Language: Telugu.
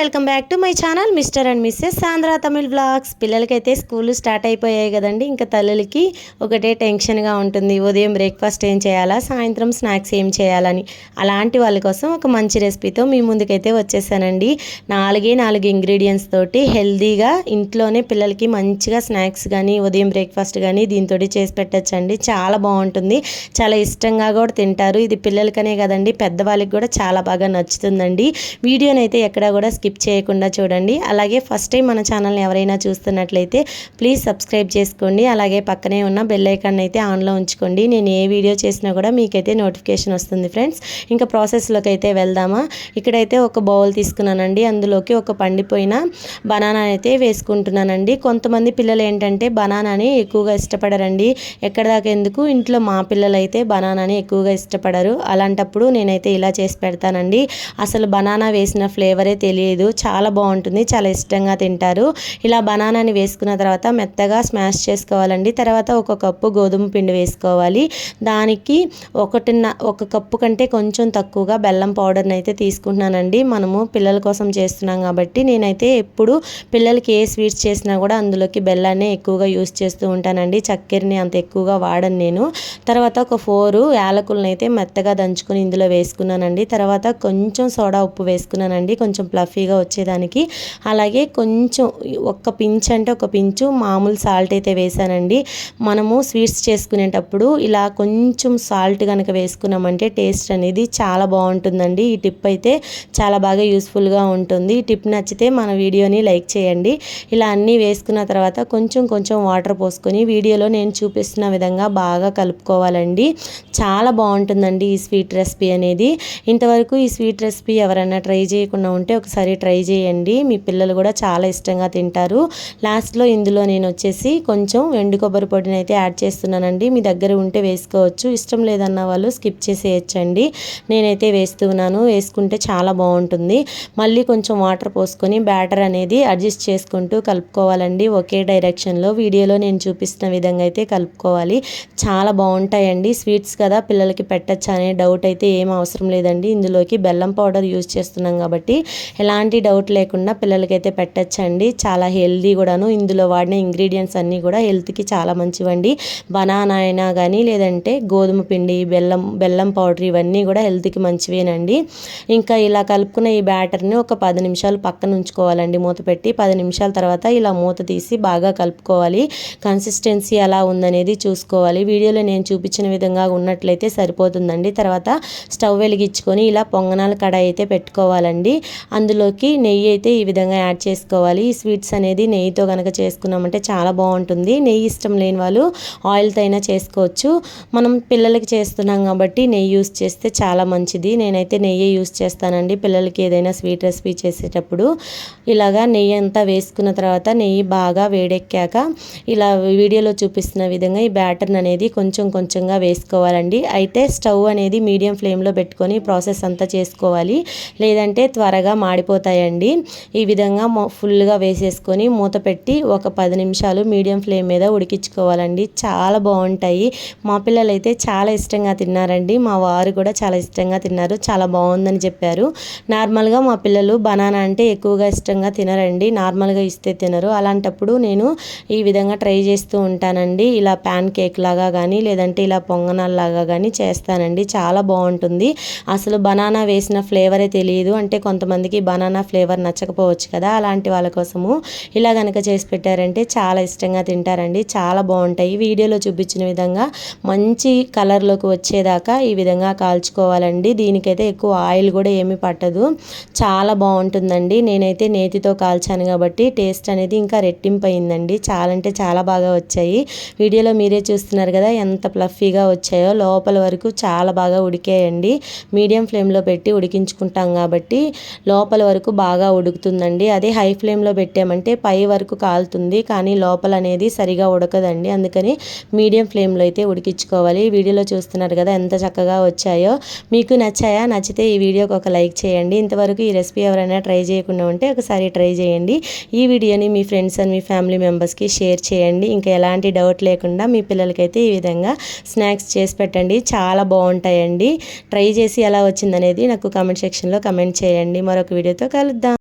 Welcome back to my channel Mr and Mrs Andhra Tamil blogs పిల్లలకైతే స్కూల్ స్టార్ట్ అయిపోయాయి కదండి. ఇంకా తల్లులకి ఒకటే టెన్షన్గా ఉంటుంది. ఉదయం బ్రేక్ఫాస్ట్ ఏం చేయాలా? సాయంత్రం స్నాక్స్ ఏం చేయాలని. అలాంటి వాళ్ళ కోసం ఒక మంచి రెసిపీతో మీ ముందుకైతే వచ్చేసానండి. నాలుగే నాలుగు ఇంగ్రీడియంట్స్ తోటి హెల్దీగా ఇంట్లోనే పిల్లలకి మంచిగా స్నాక్స్ కానీ ఉదయం బ్రేక్ఫాస్ట్ కానీ దీంతో చేసి పెట్టచ్చండి. చాలా బాగుంటుంది. చాలా ఇష్టంగా కూడా తింటారు. ఇది పిల్లలకనే కదండి. పెద్దవాళ్ళకి కూడా చాలా బాగా నచ్చుతుందండి. వీడియోని అయితే ఎక్కడ కూడా స్కిప్ చేయకుండా చూడండి. అలాగే ఫస్ట్ టైం మన ఛానల్ని ఎవరైనా చూస్తున్నట్లయితే ప్లీజ్ సబ్స్క్రైబ్ చేసుకోండి. అలాగే పక్కనే ఉన్న బెల్ ఐకాన్ అయితే ఆన్లో ఉంచుకోండి. నేను ఏ వీడియో చేసినా కూడా మీకైతే నోటిఫికేషన్ వస్తుంది ఫ్రెండ్స్. ఇంకా ప్రాసెస్లోకి అయితే వెళ్దామా? ఇక్కడైతే ఒక బౌల్ తీసుకున్నానండి. అందులోకి ఒక పండిపోయిన బనానా అయితే వేసుకుంటున్నానండి. కొంతమంది పిల్లలు ఏంటంటే బనానాని ఎక్కువగా ఇష్టపడరండి. ఎక్కడ దాకా ఎందుకు? ఇంట్లో మా పిల్లలు అయితే బనానాని ఎక్కువగా ఇష్టపడరు. అలాంటప్పుడు నేనైతే ఇలా చేసి పెడతానండి. అసలు బనానా వేసిన ఫ్లేవరే తెలియదు. చాలా బాగుంటుంది. చాలా ఇష్టంగా తింటారు. ఇలా బనానాని వేసుకున్న తర్వాత మెత్తగా స్మాష్ చేసుకోవాలండి. తర్వాత ఒక కప్పు గోధుమ పిండి వేసుకోవాలి. దానికి ఒకటిన్న ఒక కప్పు కంటే కొంచెం తక్కువగా బెల్లం పౌడర్ని అయితే తీసుకుంటున్నానండి. మనము పిల్లల కోసం చేస్తున్నాం కాబట్టి నేనైతే ఎప్పుడు పిల్లలకి ఏ స్వీట్స్ చేసినా కూడా అందులోకి బెల్లాన్ని ఎక్కువగా యూస్ చేస్తూ ఉంటానండి. చక్కెరని అంత ఎక్కువగా వాడను నేను. తర్వాత ఒక ఫోర్ యాలకులను అయితే మెత్తగా దంచుకొని ఇందులో వేసుకున్నానండి. తర్వాత కొంచెం సోడా ఉప్పు వేసుకున్నానండి. కొంచెం ప్లఫీగా వచ్చేదానికి. అలాగే కొంచెం ఒక్క పించ్ అంటే ఒక పించు మామూలు సాల్ట్ అయితే వేసానండి. మనము స్వీట్స్ చేసుకునేటప్పుడు ఇలా కొంచెం సాల్ట్ కనుక వేసుకున్నామంటే టేస్ట్ అనేది చాలా బాగుంటుందండి. ఈ టిప్ అయితే చాలా బాగా యూస్ఫుల్గా ఉంటుంది. ఈ టిప్ నచ్చితే మన వీడియోని లైక్ చేయండి. ఇలా అన్నీ వేసుకున్న తర్వాత కొంచెం కొంచెం వాటర్ పోసుకొని వీడియోలో నేను చూపిస్తున్న విధంగా బాగా కలుపుకోవాలండి. చాలా బాగుంటుందండి ఈ స్వీట్ రెసిపీ అనేది. ఇంతవరకు ఈ స్వీట్ రెసిపీ ఎవరైనా ట్రై చేయకుండా ఉంటే ఒకసారి ట్రై చేయండి. మీ పిల్లలు కూడా చాలా ఇష్టంగా తింటారు. లాస్ట్లో ఇందులో నేను వచ్చేసి కొంచెం ఎండు కొబ్బరి పొడిని అయితే యాడ్ చేస్తున్నానండి. మీ దగ్గర ఉంటే వేసుకోవచ్చు. ఇష్టం లేదన్న వాళ్ళు స్కిప్ చేసేయచ్చండి. నేనైతే వేస్తున్నాను వేసుకుంటే చాలా బాగుంటుంది. మళ్ళీ కొంచెం వాటర్ పోసుకొని బ్యాటర్ అనేది అడ్జస్ట్ చేసుకుంటూ కలుపుకోవాలండి. ఒకే డైరెక్షన్లో వీడియోలో నేను చూపిస్తున్న విధంగా అయితే కలుపుకోవాలి. చాలా బాగుంటాయండి. స్వీట్స్ కదా పిల్లలకి పెట్టచ్చు అనే డౌట్ అయితే ఏం అవసరం లేదండి. ఇందులోకి బెల్లం పౌడర్ యూజ్ చేస్తున్నాం కాబట్టి ఎలా ఎలాంటి డౌట్ లేకుండా పిల్లలకైతే పెట్టచ్చండి. చాలా హెల్దీ కూడాను ఇందులో వాడిన ఇంగ్రీడియంట్స్ అన్నీ కూడా హెల్త్కి చాలా మంచివండి. బనానా అయినా కానీ లేదంటే గోధుమ పిండి బెల్లం బెల్లం పౌడర్ ఇవన్నీ కూడా హెల్త్కి మంచివేనండి. ఇంకా ఇలా కలుపుకున్న ఈ బ్యాటర్ని ఒక పది నిమిషాలు పక్కన ఉంచుకోవాలండి. మూత పెట్టి పది నిమిషాల తర్వాత ఇలా మూత తీసి బాగా కలుపుకోవాలి. కన్సిస్టెన్సీ ఎలా ఉందనేది చూసుకోవాలి. వీడియోలో నేను చూపించిన విధంగా ఉన్నట్లయితే సరిపోతుందండి. తర్వాత స్టవ్ వెలిగించుకొని ఇలా పొంగనాల కడాయి అయితే పెట్టుకోవాలండి. అందులో అందులోకి నెయ్యి అయితే ఈ విధంగా యాడ్ చేసుకోవాలి. ఈ స్వీట్స్ అనేది నెయ్యితో కనుక చేసుకున్నామంటే చాలా బాగుంటుంది. నెయ్యి ఇష్టం లేని వాళ్ళు ఆయిల్తో అయినా చేసుకోవచ్చు. మనం పిల్లలకి చేస్తున్నాం కాబట్టి నెయ్యి యూస్ చేస్తే చాలా మంచిది. నేనైతే నెయ్యి యూస్ చేస్తానండి పిల్లలకి ఏదైనా స్వీట్ రెసిపీ చేసేటప్పుడు. ఇలాగా నెయ్యి అంతా వేసుకున్న తర్వాత నెయ్యి బాగా వేడెక్కాక ఇలా వీడియోలో చూపిస్తున్న విధంగా ఈ బ్యాటర్ అనేది కొంచెం కొంచెంగా వేసుకోవాలండి. అయితే స్టవ్ అనేది మీడియం ఫ్లేమ్లో పెట్టుకొని ప్రాసెస్ అంతా చేసుకోవాలి. లేదంటే త్వరగా మాడిపోతాయండి ఈ విధంగా ఫుల్గా వేసేసుకొని మూత పెట్టి ఒక పది నిమిషాలు మీడియం ఫ్లేమ్ మీద ఉడికించుకోవాలండి. చాలా బాగుంటాయి మా పిల్లలు అయితే చాలా ఇష్టంగా తిన్నారండి. మా వారు కూడా చాలా ఇష్టంగా తిన్నారు. చాలా బాగుందని చెప్పారు. నార్మల్గా మా పిల్లలు బనానా అంటే ఎక్కువగా ఇష్టంగా తినరండి. నార్మల్గా ఇస్తే తినరు. అలాంటప్పుడు నేను ఈ విధంగా ట్రై చేస్తూ ఉంటానండి. ఇలా ప్యాన్ కేక్ లాగా కానీ లేదంటే ఇలా పొంగనాల్లాగా కానీ చేస్తానండి. చాలా బాగుంటుంది అసలు బనానా వేసిన ఫ్లేవరే తెలియదు అంటే కొంతమందికి బనానా ఫ్లేవర్ నచ్చకపోవచ్చు కదా అలాంటి వాళ్ళ కోసము ఇలా కనుక చేసి పెట్టారంటే చాలా ఇష్టంగా తింటారండి చాలా బాగుంటాయి. వీడియోలో చూపించిన విధంగా మంచి కలర్లోకి వచ్చేదాకా ఈ విధంగా కాల్చుకోవాలండి. దీనికైతే ఎక్కువ ఆయిల్ కూడా ఏమీ పట్టదు. చాలా బాగుంటుందండి. నేనైతే నేతితో కాల్చాను కాబట్టి టేస్ట్ అనేది ఇంకా రెట్టింపు అయిందండి చాలా అంటే చాలా బాగా వచ్చాయి. వీడియోలో మీరే చూస్తున్నారు కదా ఎంత ప్లఫీగా వచ్చాయో లోపల వరకు చాలా బాగా ఉడికేయండి. మీడియం ఫ్లేమ్లో పెట్టి ఉడికించుకుంటాం కాబట్టి లోపల వరకు వరకు బాగా ఉడుకుతుందండి. అదే హై ఫ్లేమ్లో పెట్టామంటే పై వరకు కాలుతుంది. కానీ లోపల అనేది సరిగా ఉడకదండి. అందుకని మీడియం ఫ్లేమ్లో అయితే ఉడికించుకోవాలి. వీడియోలో చూస్తున్నారు కదా ఎంత చక్కగా వచ్చాయో. మీకు నచ్చాయా? నచ్చితే ఈ వీడియోకి ఒక లైక్ చేయండి. ఇంతవరకు ఈ రెసిపీ ఎవరైనా ట్రై చేయకుండా ఉంటే ఒకసారి ట్రై చేయండి. ఈ వీడియోని మీ ఫ్రెండ్స్ అండ్ మీ ఫ్యామిలీ మెంబర్స్కి షేర్ చేయండి. ఇంకా ఎలాంటి డౌట్ లేకుండా మీ పిల్లలకైతే ఈ విధంగా స్నాక్స్ చేసి పెట్టండి. చాలా బాగుంటాయండి. ట్రై చేసి ఎలా వచ్చిందనేది నాకు కామెంట్ సెక్షన్లో కమెంట్ చేయండి. మరొక వీడియోతో కలుద్దాం